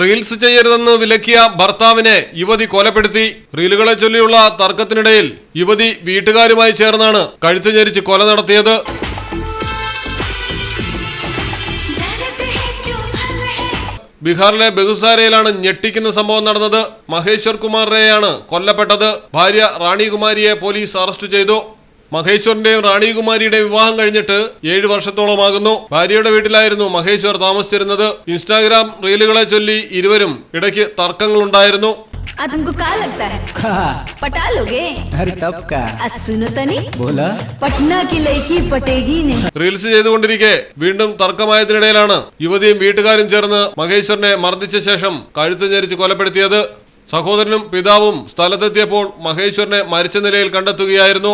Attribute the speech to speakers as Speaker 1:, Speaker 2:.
Speaker 1: Reels ചെയ്യരുതെന്ന് വിലക്കിയ ഭർത്താവിനെ യുവതി കൊലപ്പെടുത്തി. റീലുകളെ ചൊല്ലിയുള്ള തർക്കത്തിനിടയിൽ യുവതി വീട്ടുകാരുമായി ചേർന്നാണ് കഴുത്തു ഞെരിച്ച് കൊല നടത്തിയത്. ബീഹാറിലെ ബഹുസാരയിലാണ് ഞെട്ടിക്കുന്ന സംഭവം നടന്നത്. മഹേശ്വർ കുമാറിനെയാണ് കൊല്ലപ്പെട്ടത്. ഭാര്യ റാണികുമാരിയെ പോലീസ് അറസ്റ്റ് ചെയ്തു. മഹേശ്വറിന്റെയും റാണി കുമാരിയുടെയും വിവാഹം കഴിഞ്ഞിട്ട് ഏഴ് വർഷത്തോളമാകുന്നു ഭാര്യയുടെ വീട്ടിലായിരുന്നു മഹേശ്വർ താമസിച്ചിരുന്നത് ഇൻസ്റ്റാഗ്രാം റീലുകളെ ചൊല്ലി ഇരുവരും ഇടയ്ക്ക് തർക്കങ്ങളുണ്ടായിരുന്നു
Speaker 2: आ तुमको का लगता है
Speaker 3: का
Speaker 2: पटा लोगे
Speaker 3: अरे तब का
Speaker 2: आ सुनो तनी
Speaker 3: बोला
Speaker 2: पटना की लड़की पटेगी नहीं
Speaker 1: റീൽസ് ചെയ്തുകൊണ്ടിരിക്കെ വീണ്ടും തർക്കമായതിനിടയിലാണ് യുവതിയും വീട്ടുകാരും ചേർന്ന് മഹേശ്വറിനെ മർദ്ദിച്ച ശേഷം കഴുത്ത് ഞെരിച്ച് കൊലപ്പെടുത്തിയത് സഹോദരനും പിതാവും സ്ഥലത്തെത്തിയപ്പോൾ മഹേശ്വറിനെ മരിച്ച നിലയിൽ കണ്ടെത്തുകയായിരുന്നു